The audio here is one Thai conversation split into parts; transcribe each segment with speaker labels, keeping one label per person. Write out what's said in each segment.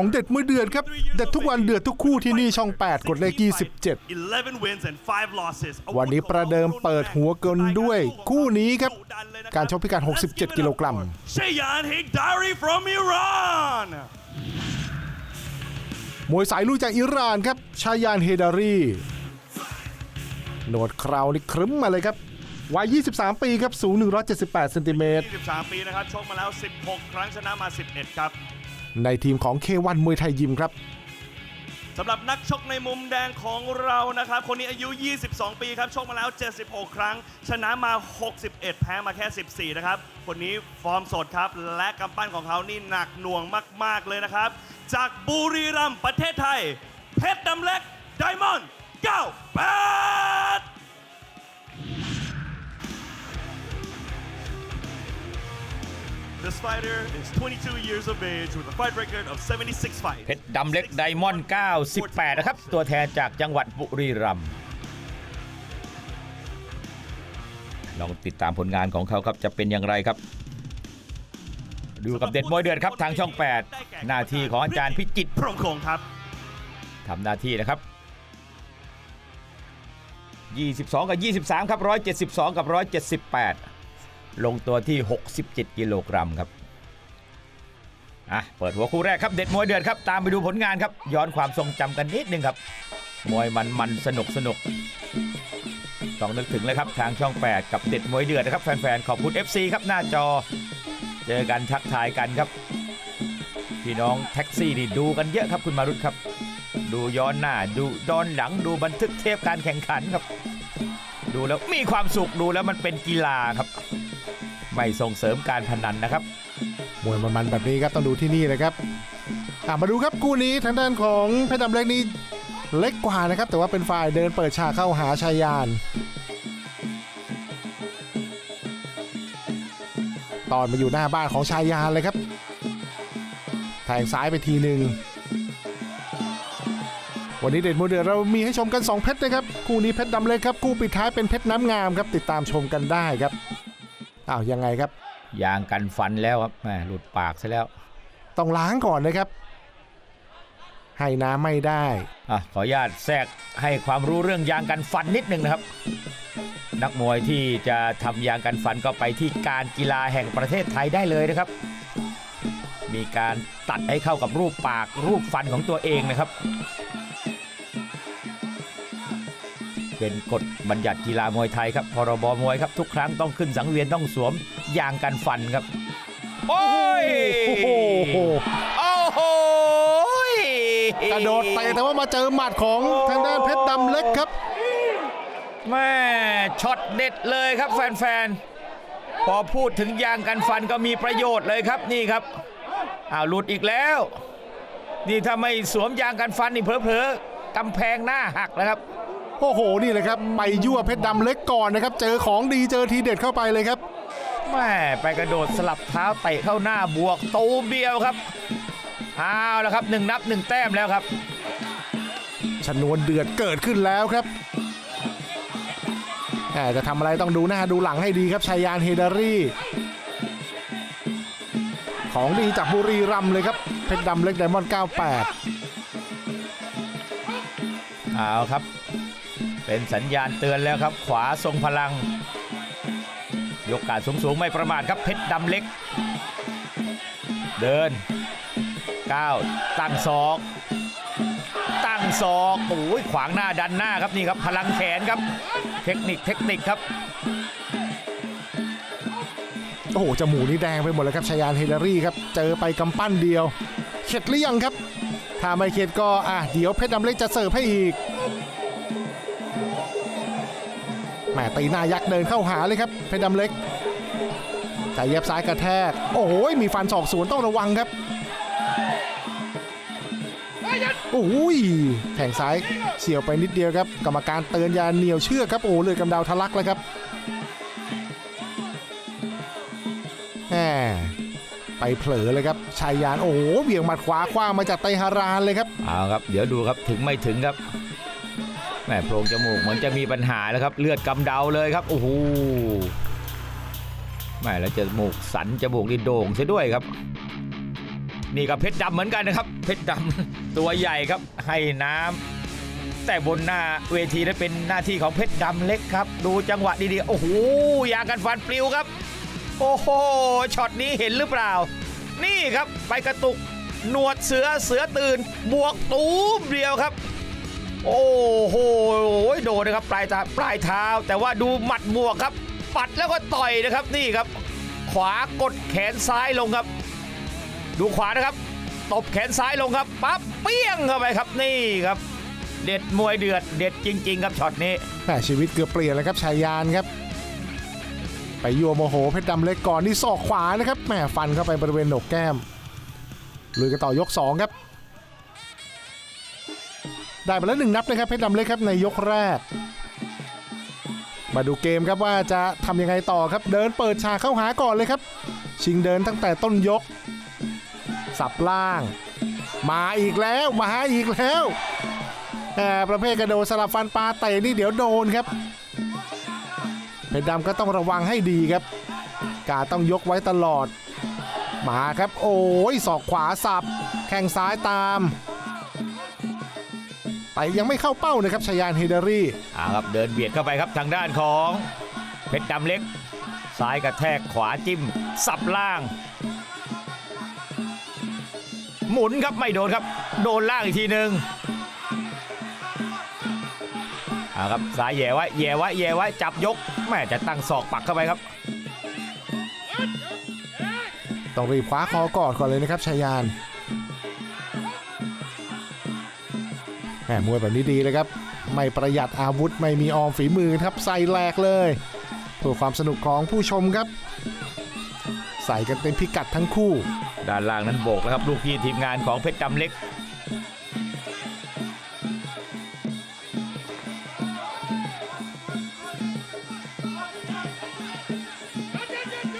Speaker 1: ของเด็ดมือเดือดครับ เด็ดทุกวันเดือดทุกคู่ที่นี่ช่อง 8 กดเลข 27
Speaker 2: 11 wins and 5 losses
Speaker 1: วันนี้ประเดิมเปิดหัวกันด้วย คู่นี้ครับ การชกพิกัด67 กิโลกรัม
Speaker 2: Shayan Higdari from Iran
Speaker 1: มวยสายลุยจากอิหร่านครับ ชายานเฮดารีหนวดเคราวนี่ครึ้มมาเลยครับวัย 23 ปีครับ สูง 178 เซนติเมตร
Speaker 2: 23 ปีนะครับ ชกมาแล้ว 16 ครั้ง ชนะมา 11 ครับ
Speaker 1: ในทีมของเควันมวยไทยยิมครับ
Speaker 2: สำหรับนักชกในมุมแดงของเรานะครับ คนนี้อายุ 22 ปีครับชกมาแล้ว 76 ครั้ง ชนะมา 61 แพ้มาแค่ 14 นะครับ คนนี้ฟอร์มสดครับ และกำปั้นของเขานี่หนักหน่วงมาก ๆ เลยนะครับ จากบุรีรัมย์ประเทศไทย เพชรดำเล็กไดมอนด์98 This fighter is 22 years of age with a fight record of 76 fights.
Speaker 3: เพชรดำเล็กไดมอนด์98 นะครับ ตัวแทนจากจังหวัดบุรีรัมย์ลองติดตามผลงานของเขาครับ จะเป็นอย่างไรครับ ดูกับเด็ดมวยเดือดครับทางช่อง 8 หน้าที่ของอาจารย์พิจิตร
Speaker 2: พรหมคงครับ
Speaker 3: ทำหน้าที่นะครับ 22 กับ 23 ครับ 172 กับ 178 ลงตัวที่ 67 กิโลกรัมครับอะเปิดหัวคู่แรกครับเด็ดมวยเดือดครับตามไปดูผลงานครับ ย้อนความทรงจำกันนิดนึงครับ มวยมันมันสนุกสนุกต้องนึกถึงเลยครับทางช่อง 8 กับเด็ดมวยเดือดนะครับ แฟนๆ ขอบคุณ FC ครับหน้าจอ เจอกันทักทายกันครับ พี่น้องแท็กซี่นี่ดูกันเยอะครับคุณมารุตครับ ดูย้อนหน้าดูย้อนหลังดูบันทึกเทปการแข่งขันครับ ดูแล้วมีความสุขดูแล้วมันเป็นกีฬาครับ ไม่ส่งเสริมการพนันนะครับ
Speaker 1: มวยมันๆแบบนี้ครับต้องดูที่นี่เลยครับอะมาดูครับคู่นี้ทางด้านของเพชรดำเล็กนี่เล็กกว่านะครับ แต่ว่าเป็นฝ่ายเดินเปิดฉากเข้าหาชายานตอนมาอยู่หน้าบ้านของชายานเลยครับแทงซ้ายไปทีหนึ่งวันนี้เด็ดมวยเดือเรามีให้ชมกัน 2 เพชรนะครับ คู่นี้เพชรดำเล็กครับ คู่ปิดท้ายเป็นเพชรน้ำงามครับ ติดตามชมกันได้ครับ อ้าวยังไงครับ
Speaker 3: ยางกันฟันแล้วครับแหมหลุดปากซะแล้ว
Speaker 1: ต้องล้างก่อนนะครับ ให้น้ำไม่ได้
Speaker 3: อะขออนุญาตแทรกให้ความรู้เรื่องยางกันฟันนิดหนึ่งนะครับ นักมวยที่จะทำยางกันฟันก็ไปที่การกีฬาแห่งประเทศไทยได้เลยนะครับ มีการตัดให้เข้ากับรูปปากรูปฟันของตัวเองนะครับ เป็นกฎบัญญัติกีฬามวยไทยครับพรบมวยครับทุกครั้งต้องขึ้นสังเวียนต้องสวมยางกันฟันครับ โอ้ย
Speaker 1: โอ้โห
Speaker 3: โอ้โห
Speaker 1: กระโดดเตะแต่ว่ามาเจอหมัดของทางด้านเพชรดำเล็กครับ
Speaker 3: แม่ช็อตเด็ดเลยครับแฟนๆ พอพูดถึงยางกันฟันก็มีประโยชน์เลยครับนี่ครับอ้าวหลุดอีกแล้ว นี่ถ้าไม่สวมยางกันฟันนี่เผลอๆกำแพงหน้าหักนะครับ
Speaker 1: โอ้โหนี่เลยครับไปยั่วเพชรดำเล็กก่อนนะครับ เจอของดีเจอทีเด็ดเข้าไปเลยครับ
Speaker 3: แม่ไปกระโดดสลับเท้าเตะเข้าหน้าบวกตูมเดียวครับเอาแล้วครับหนึ่งนับหนึ่งแต้มแล้วครับ
Speaker 1: ชนวนเดือดเกิดขึ้นแล้วครับแหมจะทำอะไรต้องดูหน้าดูหลังให้ดีครับชายานเฮดารีของดีจากบุรีรัมย์เลยครับเพชรดำเล็กไดมอนด์98
Speaker 3: เอาครับ เป็นสัญญาณเตือนแล้วครับ ขวาทรงพลัง ยกการสูงสูงๆไม่ประมาทครับเพชรดำเล็ก เดินก้าวตั้งศอก ตั้งศอกโอ้ยขวางหน้าดันหน้าครับนี่ครับพลังแขนครับ เทคนิคเทคนิคครับ
Speaker 1: โอ้โหจมูกนี่แดงไปหมดเลยครับชายานเฮดารีครับ เจอไปกำปั้นเดียว เข็ดหรือยังครับ ถ้าไม่เข็ดก็อะเดี๋ยวเพชรดำเล็กจะเสิร์ฟให้อีก แหมตีหน้ายักษ์เดินเข้าหาเลยครับเพชรดำเล็กใจเย็บซ้ายกระแทก โอ้โหมีฟันศอกสวนต้องระวังครับโอ้ยแข่งซ้ายเฉียวไปนิดเดียวครับ กรรมการเตือนยาเหนียวเชือกครับโอ้เลยกำเดาทะลักเลยครับแหมไปเผลอเลยครับชายยานโอ้โหเบี่ยงหมัดขวาคว้างมาจากไตฮารานเลยครับ
Speaker 3: เอาครับ เดี๋ยวดูครับถึงไม่ถึงครับ แม่โพรงจมูกเหมือนจะมีปัญหาแล้วครับ เลือดกำเดาเลยครับโอ้โหแม่แล้วจมูกสันจมูกนี่โด่งซะด้วยครับ นี่ก็เพชรดำเหมือนกันนะครับ เพชรดำตัวใหญ่ครับ ให้น้ำแต่บนหน้าเวทีนั้นเป็นหน้าที่ของเพชรดำเล็กครับ ดูจังหวะดีๆโอ้โหยากันฟันปลิวครับ โอ้โหช็อตนี้เห็นหรือเปล่า นี่ครับไปกระตุกหนวดเสือเสือตื่น บวกตูมเดียวครับ โอ้โหโดนนะครับปลายตาปลายเท้า แต่ว่าดูหมัดบวกครับ ปัดแล้วก็ต่อยนะครับนี่ครับ ขวากดแขนซ้ายลงครับ ดูขวานะครับตบแขนซ้ายลงครับปั๊บเปี้ยงเข้าไปครับนี่ครับ เด็ดมวยเดือดเด็ดจริง ๆ ครับช็อตนี้
Speaker 1: แหมชีวิตเกือบเปลี่ยนเลยครับชายานครับ ไปยัวโมโหเพชรดำเล็กก่อนที่ศอกขวานะครับแหมฟันเข้าไปบริเวณโหนกแก้มลุยกันต่อยก 2 ครับ ได้ไปแล้วหนึ่งนับนะครับเพชรดำเล็กครับในยกแรก มาดูเกมครับว่าจะทำยังไงต่อครับ เดินเปิดฉากเข้าหาก่อนเลยครับ ชิงเดินตั้งแต่ต้นยก สับล่าง มาอีกแล้วมาอีกแล้วแต่ประเภทกระโดดสลับฟันปลาเตะนี่เดี๋ยวโดนครับเพชรดำก็ต้องระวังให้ดีครับ กาต้องยกไว้ตลอด มาครับ โอ้ยศอกขวาสับ แข้งซ้ายตาม แต่ยังไม่เข้าเป้านะครับชายานเฮเดอรี่
Speaker 3: อ่าครับเดินเบียดเข้าไปครับทางด้านของเพชรดำเล็ก ซ้ายกระแทกขวาจิ้ม สับล่าง หมุนครับไม่โดนครับ โดนล่างอีกทีหนึ่งอ่าครับซ้ายแหย่ไว้แหย่ไว้แหย่ไว้จับยกแม่จะตั้งศอกปักเข้าไปครับ
Speaker 1: ต้องรีบคว้าคอกอดก่อนเลยนะครับชายาน แหมมวยแบบนี้ดีเลยครับ ไม่ประหยัดอาวุธไม่มีออมฝีมือครับใส่แหลกเลยเพื่อความสนุกของผู้ชมครับ ใส่กันเต็มพิกัดทั้งคู่
Speaker 3: ด้านล่างนั้นโบกแล้วครับ ลูกพี่ทีมงานของเพชรดำเล็ก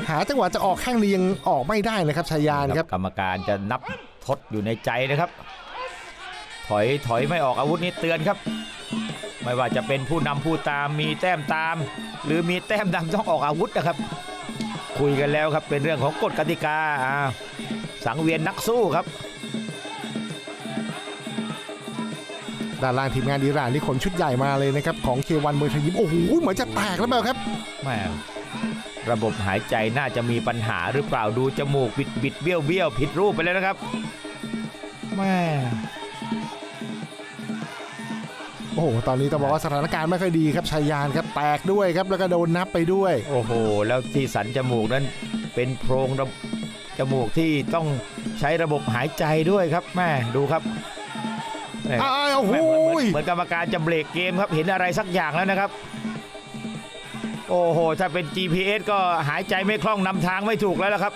Speaker 1: หาจังหวะจะออกแข้งนี้ยังออกไม่ได้นะครับชายานครับ
Speaker 3: กรรมการจะนับทดอยู่ในใจนะครับ ถอยถอยไม่ออกอาวุธนี้เตือนครับ ไม่ว่าจะเป็นผู้นำผู้ตามมีแต้มตาม หรือมีแต้มดำต้องออกอาวุธนะครับ คุยกันแล้วครับเป็นเรื่องของกฎกติกาอ่าสังเวียนนักสู้ครับ
Speaker 1: ด้านล่างทีมงานอิหร่านที่ขนชุดใหญ่มาเลยนะครับของเควันมวยไทยยิมโอ้โหเหมือนจะแตกแล้วเปล่าครับ
Speaker 3: แม่ระบบหายใจน่าจะมีปัญหาหรือเปล่าดูจมูกบิดบิดเบี้ยวเบี้ยวผิดรูปไปแล้วนะครับแม่
Speaker 1: โอ้โหตอนนี้ต้องบอกว่าสถานการณ์ไม่ค่อยดีครับชายานครับแตกด้วยครับแล้วก็โดนนับไปด้วย
Speaker 3: โอ้โห แล้วที่สันจมูกนั้นเป็นโพรงระจมูกที่ต้องใช้ระบบหายใจด้วยครับแม่ดูครับแม่
Speaker 1: อ้าวโอ้โห
Speaker 3: แม่เหมือนเหมือนเหมือนกรรมการจะเบรกเกมครับเห็นอะไรสักอย่างแล้วนะครับ โอ้โห ถ้าเป็น GPS ก็หายใจไม่คล่องนำทางไม่ถูกแล้วละครับ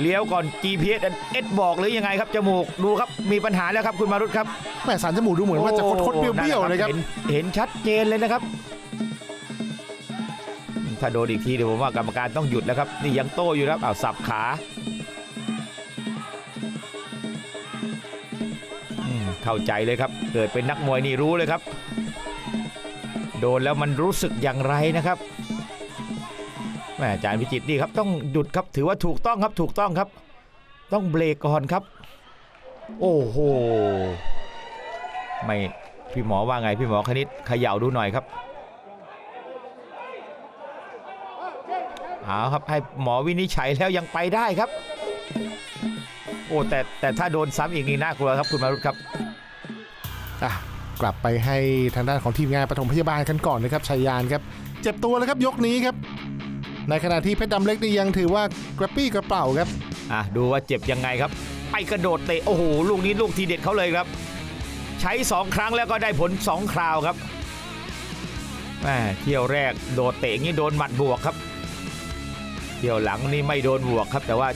Speaker 3: เลี้ยวก่อน GPS เอ็ดบอกหรือยังไงครับจมูกดูครับมีปัญหาแล้วครับคุณมารุตครับ
Speaker 1: แม่สันจมูกดูเหมือนว่าจะคดๆเบี้ยวๆเลยครับ
Speaker 3: เห็นเห็นชัดเจนเลยนะครับ ถ้าโดนอีกทีเดี๋ยวผมว่ากรรมการต้องหยุดแล้วครับนี่ยังโต้อยู่ครับอ้าวสับขาอืมเข้าใจเลยครับ เกิดเป็นนักมวยนี่รู้เลยครับ โดนแล้วมันรู้สึกอย่างไรนะครับ แม่อาจารย์พิจิตรนี่ครับต้องหยุดครับถือว่าถูกต้องครับถูกต้องครับ ต้องเบรกก่อนครับ โอ้โหไม่พี่หมอว่าไงพี่หมอคณิตเขย่าดูหน่อยครับเอาครับให้หมอวินิจฉัยแล้วยังไปได้ครับ โอ้แต่แต่ถ้าโดนซ้ำอีกนี่น่ากลัวครับคุณมารุตครับ
Speaker 1: อะกลับไปให้ทางด้านของทีมงานปฐมพยาบาลกันก่อนนะครับชายานครับ เจ็บตัวแล้วครับยกนี้ครับ ในขณะที่เพชรดำเล็กนี่ยังถือว่ากระปี้กระเป๋าครับ
Speaker 3: อะดูว่าเจ็บยังไงครับ ไปกระโดดเตะโอ้โหลูกนี้ลูกทีเด็ดเขาเลยครับ ใช้สองครั้งแล้วก็ได้ผลสองคราวครับแม่เที่ยวแรกโดดเตะอย่างนี้โดนหมัดบวกครับ เที่ยวหลังนี่ไม่โดนบวกครับ แต่ว่า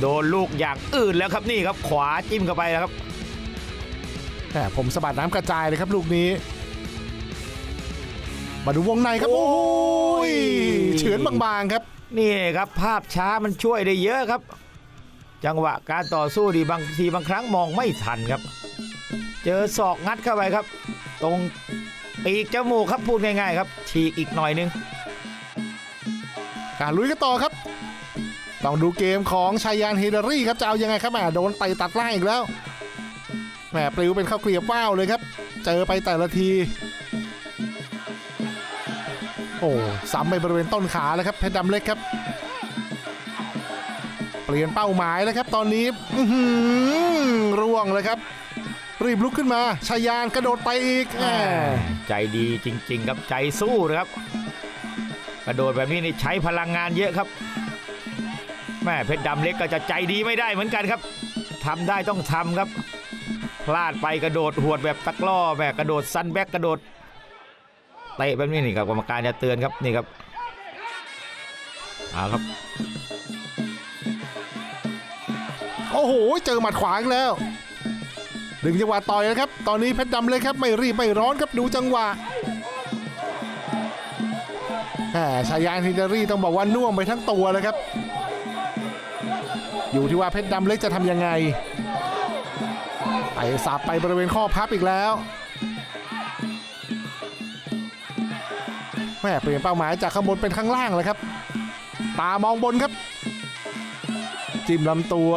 Speaker 3: โดนลูกอย่างอื่นแล้วครับนี่ครับ ขวาจิ้มเข้าไปแล้วครับ
Speaker 1: แต่ผมสะบัดน้ำกระจายเลยครับลูกนี้ มาดูวงในครับ โอ้ยเฉือนบางๆครับ
Speaker 3: นี่ครับภาพช้ามันช่วยได้เยอะครับ จังหวะการต่อสู้ดีบางทีบางครั้งมองไม่ทันครับ เจอศอกงัดเข้าไปครับ ตรงปีกจมูกครับพูดง่ายๆครับฉีกอีกหน่อยนึง
Speaker 1: การลุยกันต่อครับ ต้องดูเกมของชายานเฮเดอรี่ครับจะเอายังไงครับแหมโดนไตตัดล่างอีกแล้วแหมปลิวเป็นข้าวเกลียบว้าวเลยครับ เจอไปแต่ละที โอ้ซ้ำไปบริเวณต้นขาแล้วครับเพชรดำเล็กครับ เปลี่ยนเป้าหมายแล้วครับ ตอนนี้ร่วงเลยครับ รีบลุกขึ้นมาชายานกระโดดไปอีก
Speaker 3: ใจดีจริง ๆ ครับใจสู้นะครับ กระโดดแบบนี้นี่ใช้พลังงานเยอะครับแม่เพชรดำเล็กก็จะใจดีไม่ได้เหมือนกันครับทำได้ต้องทำครับ พลาดไปกระโดดหวดแบบตะกร้อแบบกระโดดซันแบ็กกระโดด เตะแบบนี้นี่ครับกรรมการจะเตือนครับนี่ครับเอาครับ
Speaker 1: โอ้โห เจอหมัดขวาอีกแล้วดึงจังหวะต่อยนะครับ ตอนนี้เพชรดำเลยครับไม่รีบไม่ร้อนครับดูจังหวะแหมชายานฮิเดอรี่ต้องบอกว่าน่วมไปทั้งตัวเลยครับ อยู่ที่ว่าเพชรดำเล็กจะทำยังไงไปสับไปบริเวณข้อพับอีกแล้ว แม่เปลี่ยนเป้าหมายจากข้างบนเป็นข้างล่างเลยครับ ตามองบนครับ จิ้มลำตัว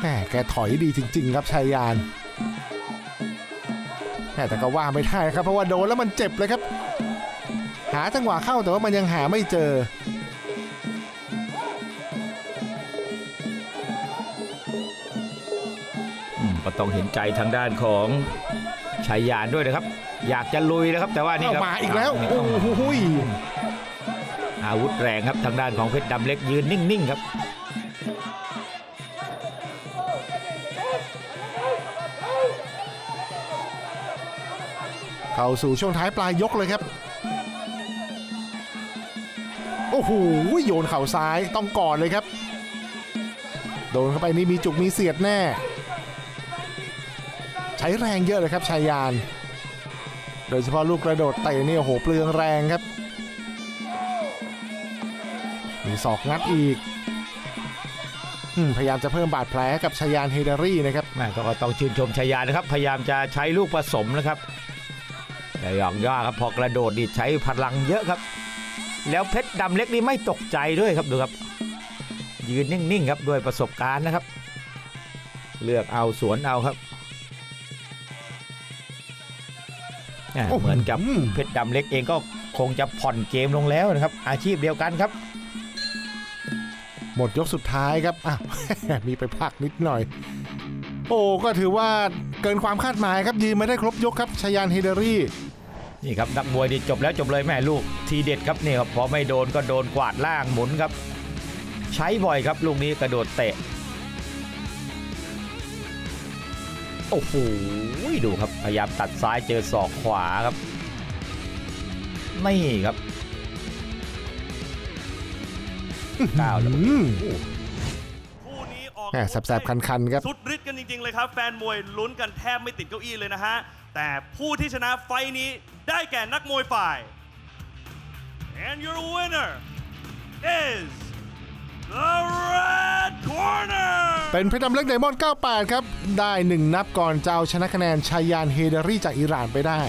Speaker 1: แหมแกถอยดีจริง ๆ ครับชายยานแหมแต่ก็ว่าไม่ได้ครับ เพราะว่าโดนแล้วมันเจ็บเลยครับ หาจังหวะเข้าแต่ว่ามันยังหาไม่เจอ
Speaker 3: อืมก็ต้องเห็นใจทางด้านของชายยานด้วยนะครับ อยากจะลุยนะครับ แต่ว่านี่
Speaker 1: เอา
Speaker 3: ครับ
Speaker 1: มาอีกแล้ว
Speaker 3: นี่
Speaker 1: โอ้โหย
Speaker 3: อาวุธแรงครับทางด้านของเพชรดำเล็กยืนนิ่งๆครับ
Speaker 1: เข้าสู่ช่วงท้ายปลายยกเลยครับ โอ้โหโยนเข่าซ้ายต้องก่อนเลยครับ โดนเข้าไปนี่มีจุกมีเสียดแน่ ใช้แรงเยอะเลยครับชายาน โดยเฉพาะลูกกระโดดเตะนี่โอ้โหเปลืองแรงครับ มีศอกงัดอีกพยายามจะเพิ่มบาดแผลกับชายานเฮเดรี่นะครับ
Speaker 3: แม่ก็ต้องชื่นชมชายานนะครับ พยายามจะใช้ลูกผสมนะครับแต่อย่างย่าครับพอกระโดดนี่ใช้พลังเยอะครับ แล้วเพชรดำเล็กนี่ไม่ตกใจด้วยครับดูครับ ยืนนิ่งๆครับด้วยประสบการณ์นะครับ เลือกเอาสวนเอาครับ
Speaker 1: อ้โห
Speaker 3: เหมือนกับเพชรดำเล็กเองก็คงจะผ่อนเกมลงแล้วนะครับ อาชีพเดียวกันครับ
Speaker 1: หมดยกสุดท้ายครับอ้าวมีไปพักนิดหน่อย โอ้ก็ถือว่าเกินความคาดหมายครับยืนไม่ได้ครบยกครับชายานเฮเดอรี่
Speaker 3: นี่ครับนักมวยนี่จบแล้วจบเลยแม่ลูกทีเด็ดครับนี่ครับพอไม่โดนก็โดนกวาดล่างหมุนครับ ใช้บ่อยครับลูกนี้กระโดดเตะ โอ้โหดูครับพยายามตัดซ้ายเจอศอกขวาครับ นี่ครับก้าวแล้ว
Speaker 1: อืม
Speaker 2: คู่นี้ออก
Speaker 1: แหม่แสบๆคันๆครับ
Speaker 2: สุดฤทธิ์กันจริงๆเลยครับแฟนมวยลุ้นกันแทบไม่ติดเก้าอี้เลยนะฮะ แต่ผู้ที่ชนะไฟท์นี้ได้แก่นักมวยฝ่าย and your winner is the red corner
Speaker 1: เป็นเพชรดำเล็กไดมอนด์98 ครับ ได้หนึ่งนับก่อนจะเอาชนะคะแนนชายานเฮเดรี่จากอิหร่านไปได้